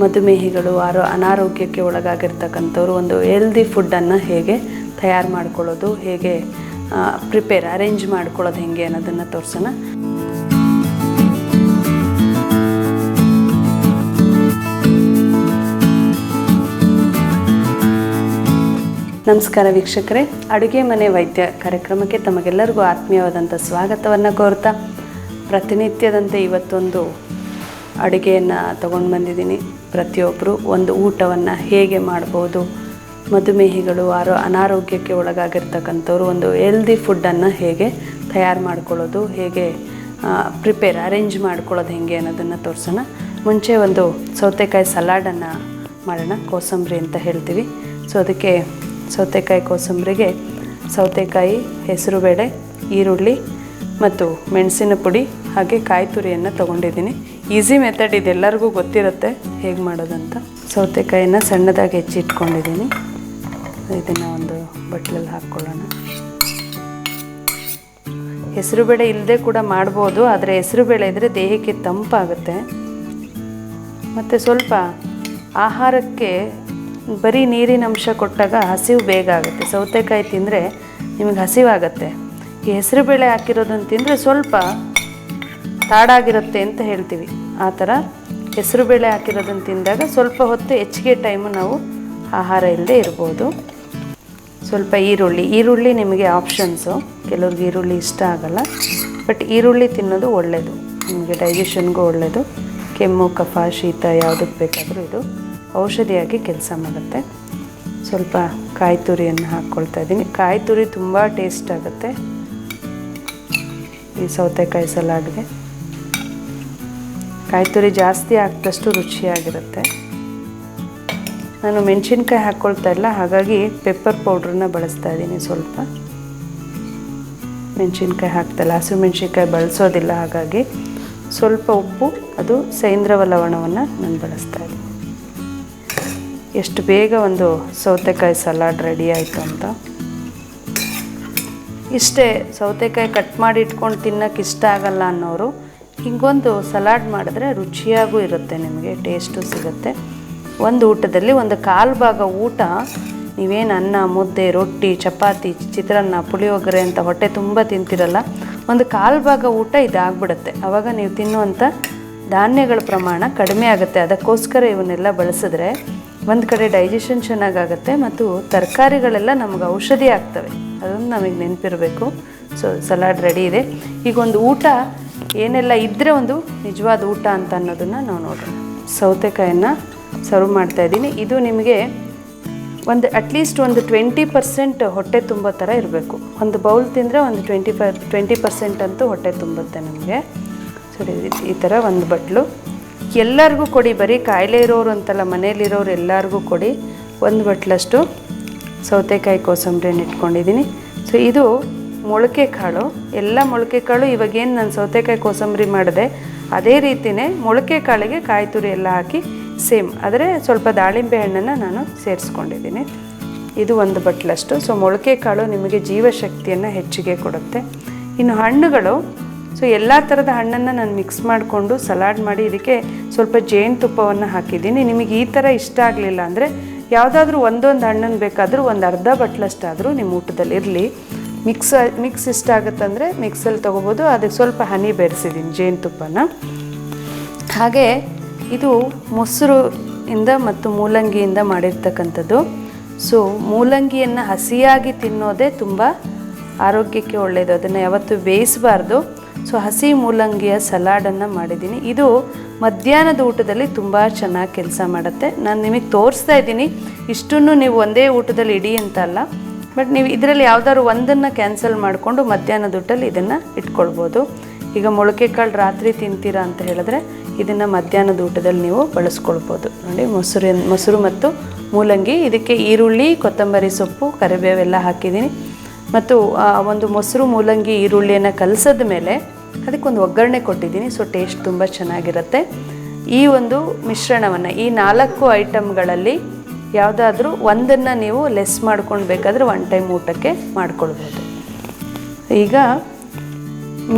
ಮಧುಮೇಹಿಗಳು ಆರೋ ಅನಾರೋಗ್ಯಕ್ಕೆ ಒಳಗಾಗಿರ್ತಕ್ಕಂಥವ್ರು ಒಂದು ಹೆಲ್ದಿ ಫುಡ್ಡನ್ನು ಹೇಗೆ ತಯಾರು ಮಾಡ್ಕೊಳ್ಳೋದು, ಹೇಗೆ ಪ್ರಿಪೇರ್ ಅರೇಂಜ್ ಮಾಡ್ಕೊಳ್ಳೋದು ಹೇಗೆ ಅನ್ನೋದನ್ನು ತೋರಿಸೋಣ. ನಮಸ್ಕಾರ ವೀಕ್ಷಕರೇ. ಅಡುಗೆ ಮನೆ ವೈದ್ಯ ಕಾರ್ಯಕ್ರಮಕ್ಕೆ ತಮಗೆಲ್ಲರಿಗೂ ಆತ್ಮೀಯವಾದಂಥ ಸ್ವಾಗತವನ್ನು ಕೋರ್ತಾ. ಪ್ರತಿನಿತ್ಯದಂತೆ ಇವತ್ತೊಂದು ಅಡುಗೆಯನ್ನು ತಗೊಂಡು ಬಂದಿದ್ದೀನಿ. ಪ್ರತಿಯೊಬ್ಬರು ಒಂದು ಊಟವನ್ನು ಹೇಗೆ ಮಾಡ್ಬೋದು, ಮಧುಮೇಹಿಗಳು ಆರೋ ಅನಾರೋಗ್ಯಕ್ಕೆ ಒಳಗಾಗಿರ್ತಕ್ಕಂಥವ್ರು ಒಂದು ಹೆಲ್ದಿ ಫುಡ್ಡನ್ನು ಹೇಗೆ ತಯಾರು ಮಾಡ್ಕೊಳ್ಳೋದು, ಹೇಗೆ ಪ್ರಿಪೇರ್ ಅರೇಂಜ್ ಮಾಡ್ಕೊಳ್ಳೋದು ಹೇಗೆ ಅನ್ನೋದನ್ನು ತೋರಿಸೋಣ. ಮುಂಚೆ ಒಂದು ಸೌತೆಕಾಯಿ ಸಲಾಡನ್ನು ಮಾಡೋಣ, ಕೋಸಂಬರಿ ಅಂತ ಹೇಳ್ತೀವಿ. ಸೊ ಅದಕ್ಕೆ ಸೌತೆಕಾಯಿ, ಕೋಸಂಬರಿಗೆ ಸೌತೆಕಾಯಿ, ಹೆಸರುಬೇಳೆ, ಈರುಳ್ಳಿ ಮತ್ತು ಮೆಣಸಿನ ಪುಡಿ ಹಾಗೆ ಕಾಯಿ ತುರಿಯನ್ನು ತೊಗೊಂಡಿದ್ದೀನಿ. ಈಸಿ ಮೆಥಡ್ ಇದೆಲ್ಲರಿಗೂ ಗೊತ್ತಿರುತ್ತೆ ಹೇಗೆ ಮಾಡೋದಂತ. ಸೌತೆಕಾಯಿನ ಸಣ್ಣದಾಗಿ ಹೆಚ್ಚಿಟ್ಕೊಂಡಿದ್ದೀನಿ. ಇದನ್ನು ಒಂದು ಬಟ್ಲಲ್ಲಿ ಹಾಕ್ಕೊಳ್ಳೋಣ. ಹೆಸರುಬೇಳೆ ಇಲ್ಲದೆ ಕೂಡ ಮಾಡ್ಬೋದು, ಆದರೆ ಹೆಸರುಬೇಳೆ ಇದ್ದರೆ ದೇಹಕ್ಕೆ ತಂಪಾಗುತ್ತೆ. ಮತ್ತು ಸ್ವಲ್ಪ ಆಹಾರಕ್ಕೆ ಬರೀ ನೀರಿನ ಅಂಶ ಕೊಟ್ಟಾಗ ಹಸಿವು ಬೇಗ ಆಗುತ್ತೆ. ಸೌತೆಕಾಯಿ ತಿಂದರೆ ನಿಮಗೆ ಹಸಿವಾಗುತ್ತೆ. ಈ ಹೆಸರುಬೇಳೆ ಹಾಕಿರೋದನ್ನು ತಿಂದರೆ ಸ್ವಲ್ಪ ತಾಡಾಗಿರುತ್ತೆ ಅಂತ ಹೇಳ್ತೀವಿ. ಆ ಥರ ಹೆಸರುಬೇಳೆ ಹಾಕಿರೋದನ್ನು ತಿಂದಾಗ ಸ್ವಲ್ಪ ಹೊತ್ತು ಹೆಚ್ಚಿಗೆ ಟೈಮು ನಾವು ಆಹಾರ ಇಲ್ಲದೆ ಇರ್ಬೋದು. ಸ್ವಲ್ಪ ಈರುಳ್ಳಿ ಈರುಳ್ಳಿ ನಿಮಗೆ ಆಪ್ಷನ್ಸು ಕೆಲವ್ರಿಗೆ ಈರುಳ್ಳಿ ಇಷ್ಟ ಆಗಲ್ಲ. ಬಟ್ ಈರುಳ್ಳಿ ತಿನ್ನೋದು ಒಳ್ಳೆಯದು ನಿಮಗೆ ಡೈಜೆಷನ್ಗೂ ಒಳ್ಳೆಯದು ಕೆಮ್ಮು, ಕಫ, ಶೀತ ಯಾವುದಕ್ಕೆ ಬೇಕಾದರೂ ಇದು ಔಷಧಿಯಾಗಿ ಕೆಲಸ ಮಾಡುತ್ತೆ. ಸ್ವಲ್ಪ ಕಾಯಿ ತುರಿಯನ್ನು ಹಾಕ್ಕೊಳ್ತಾ ಇದ್ದೀನಿ. ಕಾಯಿ ತುರಿ ತುಂಬ ಟೇಸ್ಟ್ ಆಗುತ್ತೆ. ಈ ಸೌತೆಕಾಯಿ ಸಲಾಡ್ಗೆ. ಕಾಯಿ ತುರಿ ಜಾಸ್ತಿ ಹಾಕಿದಷ್ಟು ರುಚಿಯಾಗಿರುತ್ತೆ. ನಾನು ಮೆಣಸಿನ್ಕಾಯಿ ಹಾಕ್ಕೊಳ್ತಾ ಇಲ್ಲ, ಹಾಗಾಗಿ ಪೆಪ್ಪರ್ ಪೌಡ್ರನ್ನ ಬಳಸ್ತಾ ಇದ್ದೀನಿ ಸ್ವಲ್ಪ. ಮೆಣಸಿನ್ಕಾಯಿ ಹಾಕ್ತಲ್ಲ ಹಸಿರು ಮೆಣಸಿನ್ಕಾಯಿ ಬಳಸೋದಿಲ್ಲ, ಹಾಗಾಗಿ ಸ್ವಲ್ಪ ಉಪ್ಪು, ಅದು ಸೈಂದ್ರವ ಲವಣವನ್ನು ನಾನು ಬಳಸ್ತಾ ಇದ್ದೀನಿ. ಎಷ್ಟು ಬೇಗ ಒಂದು ಸೌತೆಕಾಯಿ ಸಲಾಡ್ ರೆಡಿ ಆಯಿತು ಅಂತ. ಇಷ್ಟೇ, ಸೌತೆಕಾಯಿ ಕಟ್ ಮಾಡಿ ಇಟ್ಕೊಂಡು ತಿನ್ನೋಕೆ ಇಷ್ಟ ಆಗಲ್ಲ ಅನ್ನೋರು ಹಿಂಗೊಂದು ಸಲಾಡ್ ಮಾಡಿದ್ರೆ ರುಚಿಯಾಗೂ ಇರುತ್ತೆ, ನಿಮಗೆ ಟೇಸ್ಟು ಸಿಗುತ್ತೆ. ಒಂದು ಊಟದಲ್ಲಿ ಒಂದು ಕಾಲು ಭಾಗ ಊಟ, ನೀವೇನು ಅನ್ನ, ಮುದ್ದೆ, ರೊಟ್ಟಿ, ಚಪಾತಿ, ಚಿತ್ರಾನ್ನ, ಪುಳಿಯೋಗರೆ ಅಂತ ಹೊಟ್ಟೆ ತುಂಬ ತಿಂತಿರಲ್ಲ, ಒಂದು ಕಾಲು ಭಾಗ ಊಟ ಇದಾಗ್ಬಿಡುತ್ತೆ. ಆವಾಗ ನೀವು ತಿನ್ನುವಂಥ ಧಾನ್ಯಗಳ ಪ್ರಮಾಣ ಕಡಿಮೆ ಆಗುತ್ತೆ. ಅದಕ್ಕೋಸ್ಕರ ಇವನ್ನೆಲ್ಲ ಬಳಸಿದ್ರೆ ಒಂದು ಕಡೆ ಡೈಜೆಷನ್ ಚೆನ್ನಾಗಾಗುತ್ತೆ ಮತ್ತು ತರಕಾರಿಗಳೆಲ್ಲ ನಮಗೆ ಔಷಧಿ ಆಗ್ತವೆ. ಅದೊಂದು ನಮಗೆ ನೆನಪಿರಬೇಕು. ಸೊ ಸಲಾಡ್ ರೆಡಿ ಇದೆ. ಈಗ ಒಂದು ಊಟ ಏನೆಲ್ಲ ಇದ್ದರೆ ಒಂದು ನಿಜವಾದ ಊಟ ಅಂತ ಅನ್ನೋದನ್ನು ನಾವು ನೋಡೋಣ. ಸೌತೆಕಾಯನ್ನು ಸರ್ವ್ ಮಾಡ್ತಾ ಇದ್ದೀನಿ. ಇದು ನಿಮಗೆ ಒಂದು ಅಟ್ಲೀಸ್ಟ್ ಒಂದು ಟ್ವೆಂಟಿ ಪರ್ಸೆಂಟ್ ಹೊಟ್ಟೆ ತುಂಬೋ ಥರ ಇರಬೇಕು. ಒಂದು ಬೌಲ್ ತಿಂದರೆ ಒಂದು ಟ್ವೆಂಟಿ ಫೈವ್ ಟ್ವೆಂಟಿ ಪರ್ಸೆಂಟ್ ಅಂತೂ ಹೊಟ್ಟೆ ತುಂಬುತ್ತೆ ನಮಗೆ. ಸರಿ ಈ ಥರ ಒಂದು ಬಟ್ಲು. ಎಲ್ಲರಿಗೂ ಕೊಡಿ, ಬರೀ ಕಾಯಿಲೆ ಇರೋರು ಅಂತಲ್ಲ ಮನೇಲಿರೋರು ಎಲ್ಲರಿಗೂ ಕೊಡಿ. ಒಂದು ಬಟ್ಲಷ್ಟು ಸೌತೆಕಾಯಿ ಕೋಸಂಬರಿಯನ್ನು ಇಟ್ಕೊಂಡಿದ್ದೀನಿ. ಸೊ ಇದು ಮೊಳಕೆ ಕಾಳು, ಎಲ್ಲ ಮೊಳಕೆ ಕಾಳು ಇವಾಗೇನು ನಾನು ಸೌತೆಕಾಯಿ ಕೋಸಂಬರಿ ಮಾಡಿದೆ, ಅದೇ ರೀತಿಯೇ ಮೊಳಕೆ ಕಾಳಿಗೆ ಕಾಯಿ ತುರಿ ಎಲ್ಲ ಹಾಕಿ ಸೇಮ್. ಆದರೆ ಸ್ವಲ್ಪ ದಾಳಿಂಬೆ ಹಣ್ಣನ್ನು ನಾನು ಸೇರಿಸ್ಕೊಂಡಿದ್ದೀನಿ. ಇದು ಒಂದು ಬಟ್ಲಷ್ಟು. ಸೊ ಮೊಳಕೆ ಕಾಳು ನಿಮಗೆ ಜೀವಶಕ್ತಿಯನ್ನು ಹೆಚ್ಚಿಗೆ ಕೊಡುತ್ತೆ. ಇನ್ನು ಹಣ್ಣುಗಳು ಸೊ ಎಲ್ಲ ಥರದ ಹಣ್ಣನ್ನು ನಾನು ಮಿಕ್ಸ್ ಮಾಡಿಕೊಂಡು ಸಲಾಡ್ ಮಾಡಿ ಇದಕ್ಕೆ ಸ್ವಲ್ಪ ಜೇನುತುಪ್ಪವನ್ನು ಹಾಕಿದ್ದೀನಿ. ನಿಮಗೆ ಈ ಥರ ಇಷ್ಟ ಆಗಲಿಲ್ಲ ಅಂದರೆ, ಯಾವುದಾದ್ರೂ ಒಂದೊಂದು ಹಣ್ಣನ್ನು ಬೇಕಾದರೂ ಒಂದು ಅರ್ಧ ಬಟ್ಲಷ್ಟಾದರೂ ನಿಮ್ಮ ಊಟದಲ್ಲಿ ಇರಲಿ ಮಿಕ್ಸ್ ಮಿಕ್ಸ್ ಇಷ್ಟ ಆಗುತ್ತಂದರೆ ಮಿಕ್ಸಲ್ಲಿ ತೊಗೋಬೋದು. ಅದಕ್ಕೆ ಸ್ವಲ್ಪ ಹನಿ ಬೆರೆಸಿದ್ದೀನಿ ಜೇನುತುಪ್ಪನ ಹಾಗೆ ಇದು ಮೊಸರು ಇಂದ ಮತ್ತು ಮೂಲಂಗಿಯಿಂದ ಮಾಡಿರ್ತಕ್ಕಂಥದ್ದು. ಸೊ ಮೂಲಂಗಿಯನ್ನು ಹಸಿಯಾಗಿ ತಿನ್ನೋದೇ ತುಂಬ ಆರೋಗ್ಯಕ್ಕೆ ಒಳ್ಳೆಯದು ಅದನ್ನು ಯಾವತ್ತೂ ಬೇಯಿಸಬಾರ್ದು. ಸೊ ಹಸಿ ಮೂಲಂಗಿಯ ಸಲಾಡನ್ನು ಮಾಡಿದ್ದೀನಿ ಇದು ಮಧ್ಯಾಹ್ನದ ಊಟದಲ್ಲಿ ತುಂಬ ಚೆನ್ನಾಗಿ ಕೆಲಸ ಮಾಡುತ್ತೆ. ನಾನು ನಿಮಗೆ ತೋರಿಸ್ತಾ ಇದ್ದೀನಿ. ಇಷ್ಟನ್ನು ನೀವು ಒಂದೇ ಊಟದಲ್ಲಿ ಇಡಿ ಅಂತ ಅಲ್ಲ. ಬಟ್ ನೀವು ಇದರಲ್ಲಿ ಯಾವ್ದಾದ್ರು ಒಂದನ್ನು ಕ್ಯಾನ್ಸಲ್ ಮಾಡಿಕೊಂಡು ಮಧ್ಯಾಹ್ನದ ಊಟದಲ್ಲಿ ಇದನ್ನು ಇಟ್ಕೊಳ್ಬೋದು. ಈಗ ಮೊಳಕೆ ಕಾಳು ರಾತ್ರಿ ತಿಂತೀರಾ ಅಂತ ಹೇಳಿದ್ರೆ ಇದನ್ನು ಮಧ್ಯಾಹ್ನದ ಊಟದಲ್ಲಿ ನೀವು ಬಳಸ್ಕೊಳ್ಬೋದು. ನೋಡಿ ಮೊಸರು ಮೊಸರು ಮತ್ತು ಮೂಲಂಗಿ, ಇದಕ್ಕೆ ಈರುಳ್ಳಿ, ಕೊತ್ತಂಬರಿ ಸೊಪ್ಪು ಕರಿಬೇವೆಲ್ಲ ಹಾಕಿದ್ದೀನಿ. ಮತ್ತು ಒಂದು ಮೊಸರು, ಮೂಲಂಗಿ, ಈರುಳ್ಳಿಯನ್ನು ಕಲಸಿದ ಮೇಲೆ ಅದಕ್ಕೊಂದು ಒಗ್ಗರಣೆ ಕೊಟ್ಟಿದ್ದೀನಿ. ಸೊ ಟೇಸ್ಟ್ ತುಂಬ ಚೆನ್ನಾಗಿರುತ್ತೆ. ಈ ಒಂದು ಮಿಶ್ರಣವನ್ನು, ಈ ನಾಲ್ಕು ಐಟಮ್ಗಳಲ್ಲಿ ಯಾವುದಾದ್ರೂ ಒಂದನ್ನು ನೀವು ಲೆಸ್ ಮಾಡ್ಕೊಂಡು ಬೇಕಾದರೆ ಒನ್ ಟೈಮ್ ಊಟಕ್ಕೆ ಮಾಡ್ಕೊಳ್ಬೋದು. ಈಗ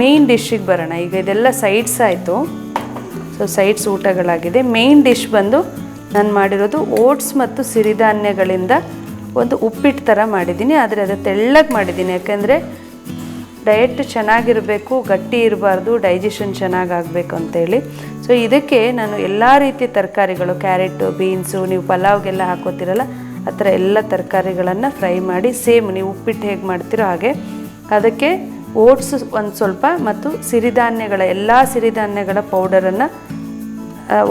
ಮೇಯ್ನ್ ಡಿಶ್ಶಿಗೆ ಬರೋಣ. ಈಗ ಇದೆಲ್ಲ ಸೈಡ್ಸ್ ಆಯಿತು. ಸೊ ಸೈಡ್ಸ್ ಊಟಗಳಾಗಿದೆ. ಮೇಯ್ನ್ ಡಿಶ್ ಬಂದು ನಾನು ಮಾಡಿರೋದು ಓಟ್ಸ್ ಮತ್ತು ಸಿರಿಧಾನ್ಯಗಳಿಂದ ಒಂದು ಉಪ್ಪಿಟ್ಟು ಥರ ಮಾಡಿದ್ದೀನಿ. ಆದರೆ ಅದು ತೆಳ್ಳಗೆ ಮಾಡಿದ್ದೀನಿ. ಯಾಕೆಂದರೆ ಡಯಟ್ ಚೆನ್ನಾಗಿರಬೇಕು, ಗಟ್ಟಿ ಇರಬಾರ್ದು ಡೈಜೆಷನ್ ಚೆನ್ನಾಗಾಗಬೇಕು ಅಂತೇಳಿ. ಸೊ ಇದಕ್ಕೆ ನಾನು ಎಲ್ಲ ರೀತಿಯ ತರಕಾರಿಗಳು, ಕ್ಯಾರೆಟು, ಬೀನ್ಸು, ನೀವು ಪಲಾವ್ಗೆಲ್ಲ ಹಾಕೋತಿರಲ್ಲ, ಆ ಥರ ಎಲ್ಲ ತರಕಾರಿಗಳನ್ನು ಫ್ರೈ ಮಾಡಿ ಸೇಮ್ ನೀವು ಉಪ್ಪಿಟ್ಟು ಹೇಗೆ ಮಾಡ್ತೀರೋ ಹಾಗೆ ಅದಕ್ಕೆ ಓಟ್ಸ್ ಒಂದು ಸ್ವಲ್ಪ ಮತ್ತು ಸಿರಿಧಾನ್ಯಗಳ, ಎಲ್ಲ ಸಿರಿಧಾನ್ಯಗಳ ಪೌಡರನ್ನು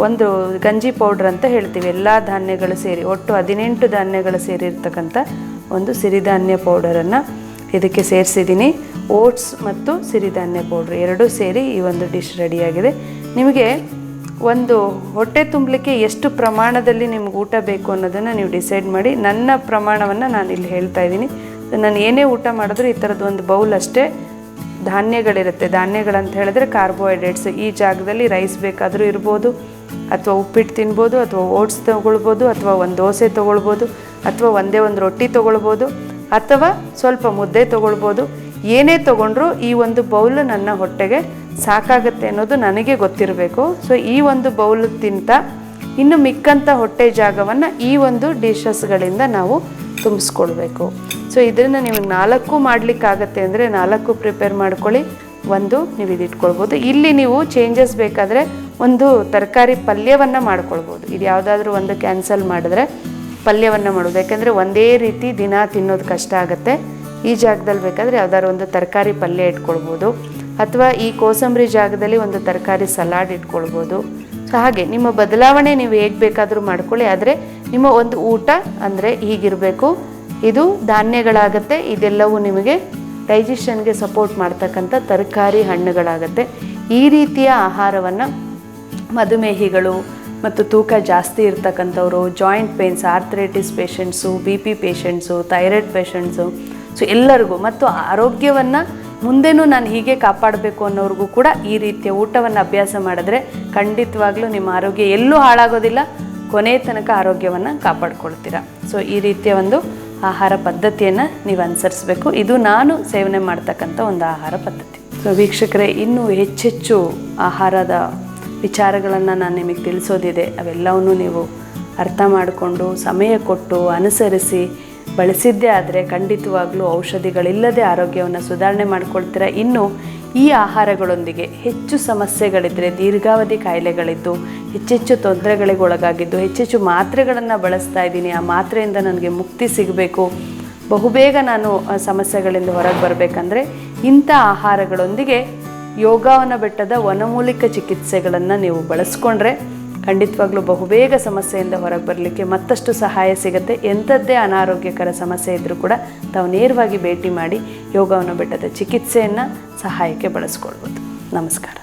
ಒಂದು ಗಂಜಿ ಪೌಡ್ರ್ ಅಂತ ಹೇಳ್ತೀವಿ. ಎಲ್ಲ ಧಾನ್ಯಗಳು ಸೇರಿ, ಒಟ್ಟು ಹದಿನೆಂಟು ಧಾನ್ಯಗಳು ಸೇರಿರ್ತಕ್ಕಂಥ ಒಂದು ಸಿರಿಧಾನ್ಯ ಪೌಡರನ್ನು ಇದಕ್ಕೆ ಸೇರಿಸಿದ್ದೀನಿ. ಓಟ್ಸ್ ಮತ್ತು ಸಿರಿಧಾನ್ಯ ಪೌಡ್ರ್ ಎರಡೂ ಸೇರಿ ಈ ಒಂದು ಡಿಶ್ ರೆಡಿಯಾಗಿದೆ. ನಿಮಗೆ ಒಂದು ಹೊಟ್ಟೆ ತುಂಬಲಿಕ್ಕೆ ಎಷ್ಟು ಪ್ರಮಾಣದಲ್ಲಿ ನಿಮ್ಗೆ ಊಟ ಬೇಕು ಅನ್ನೋದನ್ನು ನೀವು ಡಿಸೈಡ್ ಮಾಡಿ ನನ್ನ ಪ್ರಮಾಣವನ್ನು ನಾನು ಇಲ್ಲಿ ಹೇಳ್ತಾ ಇದ್ದೀನಿ. ನಾನು ಏನೇ ಊಟ ಮಾಡಿದ್ರೂ ಈ ಥರದ್ದು ಒಂದು ಬೌಲ್ ಅಷ್ಟೇ ಧಾನ್ಯಗಳಿರುತ್ತೆ. ಧಾನ್ಯಗಳಂತ ಹೇಳಿದ್ರೆ ಕಾರ್ಬೋಹೈಡ್ರೇಟ್ಸ್ ಈ ಜಾಗದಲ್ಲಿ ರೈಸ್ ಬೇಕಾದರೂ ಇರ್ಬೋದು, ಅಥವಾ ಉಪ್ಪಿಟ್ಟು ತಿನ್ಬೋದು, ಅಥವಾ ಓಟ್ಸ್ ತೊಗೊಳ್ಬೋದು, ಅಥವಾ ಒಂದು ದೋಸೆ ತೊಗೊಳ್ಬೋದು, ಅಥವಾ ಒಂದೇ ಒಂದು ರೊಟ್ಟಿ ತೊಗೊಳ್ಬೋದು, ಅಥವಾ ಸ್ವಲ್ಪ ಮುದ್ದೆ ತೊಗೊಳ್ಬೋದು. ಏನೇ ತೊಗೊಂಡ್ರೂ ಈ ಒಂದು ಬೌಲ್ ನನ್ನ ಹೊಟ್ಟೆಗೆ ಸಾಕಾಗುತ್ತೆ ಅನ್ನೋದು ನನಗೆ ಗೊತ್ತಿರಬೇಕು. ಸೊ ಈ ಒಂದು ಬೌಲ್ ತಿಂತ ಇನ್ನು ಮಿಕ್ಕಂಥ ಹೊಟ್ಟೆ ಜಾಗವನ್ನು ಈ ಒಂದು ಡಿಶಸ್ಗಳಿಂದ ನಾವು ತುಂಬಿಸ್ಕೊಳ್ಬೇಕು. ಸೊ ಇದರಿಂದ ನೀವು ನಾಲ್ಕು ಮಾಡಲಿಕ್ಕಾಗತ್ತೆ ಅಂದರೆ ನಾಲ್ಕು ಪ್ರಿಪೇರ್ ಮಾಡ್ಕೊಳ್ಳಿ, ಒಂದು ನೀವು ಇದು ಇಟ್ಕೊಳ್ಬೋದು. ಇಲ್ಲಿ ನೀವು ಚೇಂಜಸ್ ಬೇಕಾದರೆ ಒಂದು ತರಕಾರಿ ಪಲ್ಯವನ್ನು ಮಾಡ್ಕೊಳ್ಬೋದು. ಇದು ಯಾವುದಾದ್ರೂ ಒಂದು ಕ್ಯಾನ್ಸಲ್ ಮಾಡಿದ್ರೆ ಪಲ್ಯವನ್ನು ಮಾಡೋದು. ಯಾಕೆಂದರೆ ಒಂದೇ ರೀತಿ ದಿನ ತಿನ್ನೋದು ಕಷ್ಟ ಆಗುತ್ತೆ. ಈ ಜಾಗದಲ್ಲಿ ಬೇಕಾದರೆ ಯಾವ್ದಾದ್ರು ಒಂದು ತರಕಾರಿ ಪಲ್ಯ ಇಟ್ಕೊಳ್ಬೋದು. ಅಥವಾ ಈ ಕೋಸಂಬರಿ ಜಾಗದಲ್ಲಿ ಒಂದು ತರಕಾರಿ ಸಲಾಡ್ ಇಟ್ಕೊಳ್ಬೋದು. ಸೊ ಹಾಗೆ, ನಿಮ್ಮ ಬದಲಾವಣೆ ನೀವು ಹೇಗೆ ಬೇಕಾದರೂ ಮಾಡ್ಕೊಳ್ಳಿ, ಆದರೆ ನಿಮ್ಮ ಒಂದು ಊಟ ಅಂದರೆ ಹೀಗಿರಬೇಕು. ಇದು ಧಾನ್ಯಗಳಾಗತ್ತೆ, ಇದೆಲ್ಲವೂ ನಿಮಗೆ ಡೈಜೆಷನ್ಗೆ ಸಪೋರ್ಟ್ ಮಾಡ್ತಕ್ಕಂಥ ತರಕಾರಿ ಹಣ್ಣುಗಳಾಗತ್ತೆ. ಈ ರೀತಿಯ ಆಹಾರವನ್ನು ಮಧುಮೇಹಿಗಳು ಮತ್ತು ತೂಕ ಜಾಸ್ತಿ ಇರ್ತಕ್ಕಂಥವ್ರು joint pains arthritis patients B P patients thyroid patients so ಎಲ್ಲರಿಗೂ ಮತ್ತು ಆರೋಗ್ಯವನ್ನು ಮುಂದೆನೂ ನಾನು ಹೀಗೆ ಕಾಪಾಡಬೇಕು ಅನ್ನೋರಿಗೂ ಕೂಡ ಈ ರೀತಿಯ ಊಟವನ್ನು ಅಭ್ಯಾಸ ಮಾಡಿದ್ರೆ ಖಂಡಿತವಾಗ್ಲೂ ನಿಮ್ಮ ಆರೋಗ್ಯ ಎಲ್ಲೂ ಹಾಳಾಗೋದಿಲ್ಲ ಕೊನೆಯ ತನಕ ಆರೋಗ್ಯವನ್ನು ಕಾಪಾಡ್ಕೊಳ್ತೀರಾ. ಸೊ ಈ ರೀತಿಯ ಒಂದು ಆಹಾರ ಪದ್ಧತಿಯನ್ನು ನೀವು ಅನುಸರಿಸಬೇಕು. ಇದು ನಾನು ಸೇವನೆ ಮಾಡ್ತಕ್ಕಂಥ ಒಂದು ಆಹಾರ ಪದ್ಧತಿ. ಸೊ ವೀಕ್ಷಕರೇ, ಇನ್ನೂ ಹೆಚ್ಚೆಚ್ಚು ಆಹಾರದ ವಿಚಾರಗಳನ್ನು ನಾನು ನಿಮಗೆ ತಿಳಿಸೋದಿದೆ. ಅವೆಲ್ಲವನ್ನೂ ನೀವು ಅರ್ಥ ಮಾಡಿಕೊಂಡು ಸಮಯ ಕೊಟ್ಟು ಅನುಸರಿಸಿ ಬಳಸಿದ್ದೇ ಆದರೆ ಖಂಡಿತವಾಗ್ಲೂ ಔಷಧಿಗಳಿಲ್ಲದೆ ಆರೋಗ್ಯವನ್ನು ಸುಧಾರಣೆ ಮಾಡ್ಕೊಳ್ತೀರಾ? ಇನ್ನು ಈ ಆಹಾರಗಳೊಂದಿಗೆ ಹೆಚ್ಚು ಸಮಸ್ಯೆಗಳಿದ್ದರೆ ದೀರ್ಘಾವಧಿ ಕಾಯಿಲೆಗಳಿದ್ದು, ಹೆಚ್ಚೆಚ್ಚು ತೊಂದರೆಗಳಿಗೆ ಒಳಗಾಗಿದ್ದು ಹೆಚ್ಚೆಚ್ಚು ಮಾತ್ರೆಗಳನ್ನು ಬಳಸ್ತಾ ಇದ್ದೀನಿ. ಆ ಮಾತ್ರೆಯಿಂದ ನನಗೆ ಮುಕ್ತಿ ಸಿಗಬೇಕು. ಬಹುಬೇಗ ನಾನು ಸಮಸ್ಯೆಗಳಿಂದ ಹೊರಗೆ ಬರಬೇಕಂದ್ರೆ ಇಂಥ ಆಹಾರಗಳೊಂದಿಗೆ ಯೋಗವನ ಬೆಟ್ಟದ ವನಮೂಲಿಕ ಚಿಕಿತ್ಸೆಗಳನ್ನು ನೀವು ಬಳಸ್ಕೊಂಡ್ರೆ ಖಂಡಿತವಾಗ್ಲೂ ಬಹುಬೇಗ ಸಮಸ್ಯೆಯಿಂದ ಹೊರಗೆ ಬರಲಿಕ್ಕೆ ಮತ್ತಷ್ಟು ಸಹಾಯ ಸಿಗುತ್ತೆ. ಎಂಥದ್ದೇ ಅನಾರೋಗ್ಯಕರ ಸಮಸ್ಯೆ ಇದ್ದರೂ ಕೂಡ ತಾವು ನೇರವಾಗಿ ಭೇಟಿ ಮಾಡಿ ಯೋಗವನ್ನು ಬೆಟ್ಟದ ಚಿಕಿತ್ಸೆಯನ್ನು ಸಹಾಯಕ್ಕೆ ಬಳಸ್ಕೊಳ್ಬೋದು. ನಮಸ್ಕಾರ.